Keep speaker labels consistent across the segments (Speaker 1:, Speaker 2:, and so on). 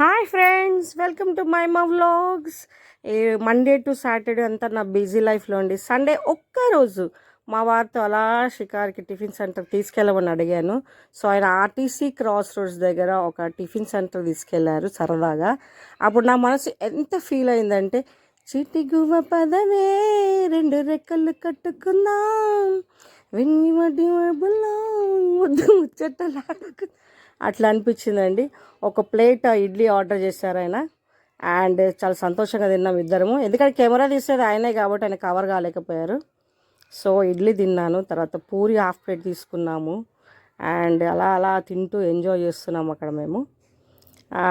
Speaker 1: Hi friends welcome to my మా vlogs. Monday to Saturday అంతా నా బిజీ లైఫ్లో ఉండి సండే ఒక్కరోజు మా వారితో అలా షికార్కి టిఫిన్ సెంటర్ తీసుకెళ్ళమని అడిగాను. సో ఆయన ఆర్టీసీ క్రాస్ రోడ్స్ దగ్గర ఒక టిఫిన్ సెంటర్ తీసుకెళ్ళారు సరదాగా. అప్పుడు నా మనసు ఎంత ఫీల్ అయిందంటే చిటిగువ పదవే రెండు రెక్కలు కట్టుకుందాం. వెన్ని వడ్డీ మబ్బుల్లో అట్లా అనిపించిందండి. ఒక ప్లేట్ ఇడ్లీ ఆర్డర్ చేశారు ఆయన. అండ్ చాలా సంతోషంగా తిన్నాం ఇద్దరము. ఎందుకంటే కెమెరా తీసేది ఆయనే కాబట్టి ఆయన కవర్ కాలేకపోయారు. సో ఇడ్లీ తిన్నాను. తర్వాత పూరి హాఫ్ ప్లేట్ తీసుకున్నాము. అండ్ అలా అలా తింటూ ఎంజాయ్ చేస్తున్నాము అక్కడ మేము. ఆ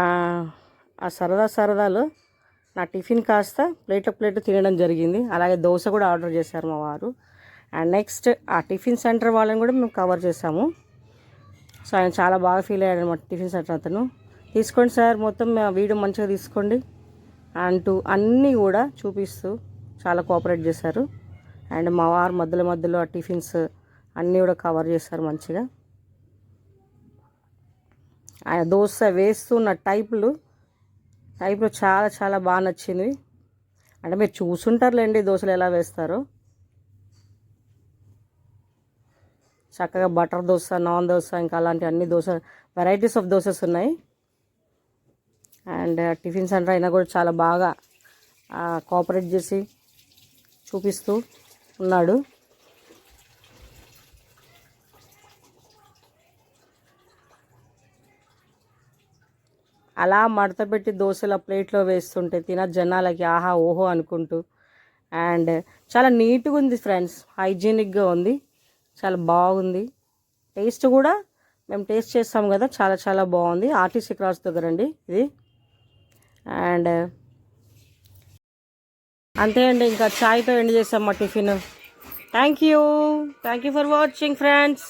Speaker 1: ఆ సరదా సరదాలో నా టిఫిన్ కాస్త ప్లేట్ ప్లేట్ తినడం జరిగింది. అలాగే దోశ కూడా ఆర్డర్ చేశారు మా వారు. అండ్ నెక్స్ట్ ఆ టిఫిన్ సెంటర్ వాళ్ళని కూడా మేము కవర్ చేసాము. సో ఆయన చాలా బాగా ఫీల్ అయ్యాడు అనమాట టిఫిన్ సెంటర్ అతను. తీసుకోండి సార్ మొత్తం వీడియో మంచిగా తీసుకోండి. అంటూ అన్నీ కూడా చూపిస్తూ చాలా కోఆపరేట్ చేశారు. అండ్ మా వారు మధ్యలో మధ్యలో ఆ టిఫిన్స్ అన్నీ కూడా కవర్ చేశారు మంచిగా. ఆయన దోశ వేస్తున్న టైపులు టైప్లో చాలా చాలా బాగా నచ్చింది. అంటే మీరు చూసుంటారులేండి దోశలు ఎలా వేస్తారో. చక్కగా బటర్ దోశ నాన్ దోశ ఇంకా అలాంటి అన్ని దోశ వెరైటీస్ ఆఫ్ దోశస్ ఉన్నాయి. అండ్ టిఫిన్ సెంటర్ అయినా కూడా చాలా బాగా కోఆపరేట్ చేసి చూపిస్తూ ఉన్నాడు. అలా మడత పెట్టి దోశల ప్లేట్లో వేస్తుంటే తిన జనాలకి ఆహా ఓహో అనుకుంటూ. అండ్ చాలా నీట్గా ఉంది ఫ్రెండ్స్ హైజీనిక్గా ఉంది. చాలా బాగుంది. టేస్ట్ కూడా మేము టేస్ట్ చేస్తాం కదా చాలా చాలా బాగుంది. ఆర్టీసీ క్రాస్ దగ్గర అండి ఇది. అండ్ అంతే అండి ఇంకా చాయ్తో ఎండ్ చేస్తాం మా tiffin. Thank you thank you for watching friends